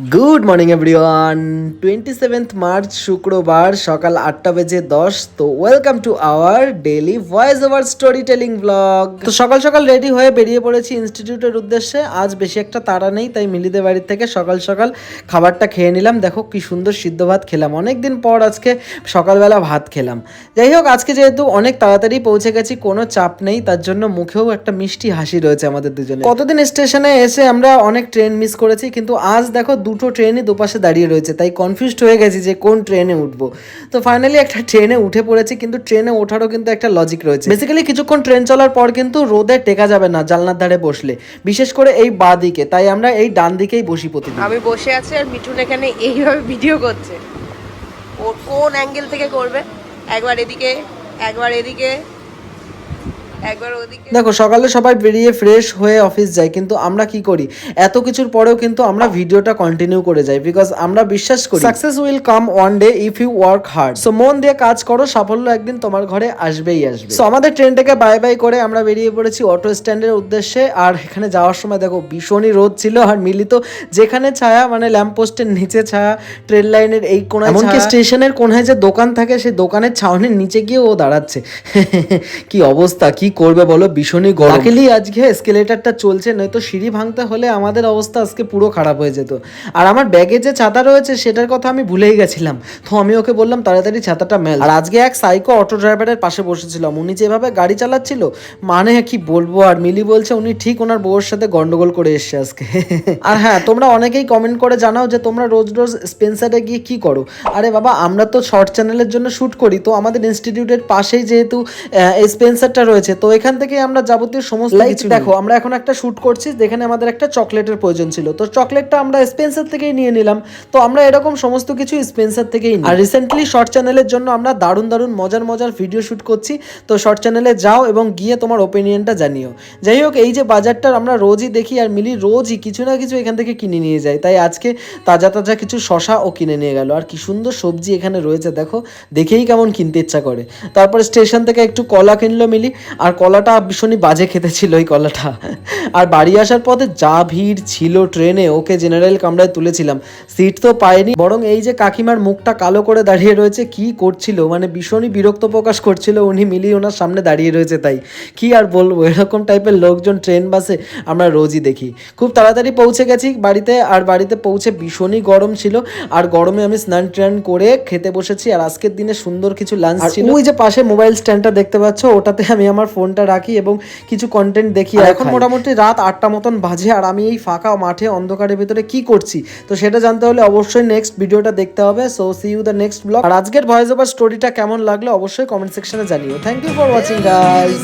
Good morning everyone twenty seventh March শুক্রবার সকাল আটটা বেজে দশ। তো welcome to our daily voice over story telling blog তো সকাল সকাল রেডি হয়ে বেরিয়ে পড়েছি ইনস্টিটিউটের উদ্দেশ্যে। আজ বেশি একটা তাড়া নেই তাই মিলিদের বাড়ির থেকে সকাল সকাল খাবারটা খেয়ে নিলাম। দেখো কি সুন্দর সিদ্ধ ভাত খেলাম। অনেক দিন পর আজকে সকালবেলা ভাত খেলাম। যাই হোক আজকে যেহেতু অনেক তাড়াতাড়ি পৌঁছে গেছি কোনো চাপ নেই। তার জন্য মুখেও একটা মিষ্টি হাসি রয়েছে আমাদের দুজনে কতদিন স্টেশনে এসে আমরা অনেক ট্রেন মিস করেছি কিন্তু আজ দেখো দুটো ট্রেনই দুপাশে দাঁড়িয়ে রয়েছে, তাই কনফিউজড হয়ে গেছি যে কোন ট্রেনে উঠবো। তো ফাইনালি একটা ট্রেনে উঠে পড়েছি, কিন্তু ট্রেনে ওঠারও কিন্তু একটা লজিক রয়েছে। বেসিক্যালি কিছুক্ষণ ট্রেন চলার পর কিন্তু রোদে টেকা যাবে না জানলার ধারে বসলে, বিশেষ করে এই বা দিকে, তাই আমরা এই ডান দিকেই বসি প্রতিদিন। আমি বসে আছি আর মিঠুন এখানে এইভাবে ভিডিও করছে। ও কোন অ্যাঙ্গেল থেকে করবে? একবার এদিকে একবার এদিকে একবার ওদিকে দেখো সকালে সবাই বেরিয়ে ফ্রেশ হয়ে অফিস যায় কিন্তু আমরা কি করি? এত কিছুর পরেও কিন্তু আমরা ভিডিওটা কন্টিনিউ করে যাই বিকজ আমরা বিশ্বাস করি success will come one day if you work hard so মন দিয়ে কাজ করো সাফল্য একদিন তোমার ঘরে আসবেই আসবে। সো আমাদের ট্রেনটাকে বাই বাই করে আমরা বেরিয়ে পড়েছি অটো স্ট্যান্ডের উদ্দেশ্যে আর এখানে যাওয়ার সময় দেখো ভীষণই রোদ ছিল আর মিলিত যেখানে ছায়া মানে ল্যাম্প পোস্টের নিচে ছায়া ট্রেন লাইনের এই কোনায় এমনকি স্টেশনের কোনায় যে দোকান থাকে সেই দোকানের ছাউনির নিচে গিয়ে ও দাঁড়াচ্ছে। কি অবস্থা কি করবে বলো? ভীষণই গরম। লাকিলি আজকে এসকেলেটারটা চলছে, নয়তো সিঁড়ি ভাঙতে হলে আমাদের অবস্থা আজকে পুরো খারাপ হয়ে যেত। আর আমার ব্যাগে যে ছাতা রয়েছে, সেটার কথা আমি ভুলেই গেছিলাম। তো আমি ওকে বললাম, তাড়াতাড়ি ছাতাটা মেল। আর আজকে এক সাইকো অটো ড্রাইভারের পাশে বসেছিলাম। উনি যেভাবে গাড়ি চালাচ্ছিল মানে কি বলব? আর মিলি বলছে, উনি ঠিক ওনার বউয়ের সাথে গন্ডগোল করে এসছে আজকে। আর হ্যাঁ তোমরা অনেকেই কমেন্ট করে জানাও যে, তোমরা রোজ রোজ স্পেন্সারে গিয়ে কি করো? আরে বাবা, আমরা তো শর্ট চ্যানেলের জন্য শ্যুট করি, তো আমাদের ইনস্টিটিউটের পাশেই যেহেতু স্পেন্সারটা রয়েছে তো এখান থেকে আমরা যাবতীয় সমস্ত কিছু দেখো আমরা এখন একটা শ্যুট করছি যেখানে আমাদের একটা চকলেটের প্রয়োজন ছিল। তো চকলেটটা আমরা স্পেন্সার থেকেই নিয়ে নিলাম। তো আমরা এরকম সমস্ত কিছু স্পেন্সার থেকেই। আর রিসেন্টলি শর্ট চ্যানেলের জন্য আমরা দারুণ দারুণ মজার মজার ভিডিও শ্যুট করছি। তো শর্ট চ্যানেলে যাও এবং গিয়ে তোমার ওপিনিয়নটা জানিও। যাই হোক এই যে বাজারটার আমরা রোজই দেখি আর মিলি রোজই কিছু না কিছু এখান থেকে কিনে নিয়ে যায়। তাই আজকে তাজা তাজা কিছু শশা ও কিনে নিয়ে গেল। আর কি সুন্দর সবজি এখানে রয়েছে দেখো। দেখেই কেমন কিনতে ইচ্ছা করে। তারপর স্টেশন থেকে একটু কলা কিনলো মিলি। আর কলাটা ভীষণই বাজে খেতে ছিল ওই কলাটা। আর বাড়ি আসার পথে যা ভিড় ছিল ট্রেনে ওকে জেনারেল কামরায় তুলেছিলাম। সিট তো পায়নি বরং এই যে কাকিমার মুখটা কালো করে দাঁড়িয়ে রয়েছে কি করছিল? মানে ভীষণই বিরক্ত প্রকাশ করছিল উনি মিলিয়ে ওনার সামনে দাঁড়িয়ে রয়েছে তাই। কি আর বলব এরকম টাইপের লোকজন ট্রেন বাসে আমরা রোজই দেখি। খুব তাড়াতাড়ি পৌঁছে গেছি বাড়িতে আর বাড়িতে পৌঁছে ভীষণই গরম ছিল। আর গরমে আমি স্নান ট্রান করে খেতে বসেছি আর আজকের দিনে সুন্দর কিছু লাঞ্চ ছিল। ওই যে পাশে মোবাইল স্ট্যান্ডটা দেখতে পাচ্ছ ওটাতে আমি আমার ফোনটা রাখি এবং কিছু কন্টেন্ট দেখি। এখন মোটামুটি রাত আটটা মতন বাজে আর আমি এই ফাঁকা মাঠে অন্ধকারের ভিতরে কি করছি? তো সেটা জানতে হলে অবশ্যই নেক্সট ভিডিওটা দেখতে হবে। So see you the next blog আর আজকের ভয়েস ওভার স্টোরিটা কেমন লাগল অবশ্যই কমেন্ট সেকশনে জানিও। Thank you for watching guys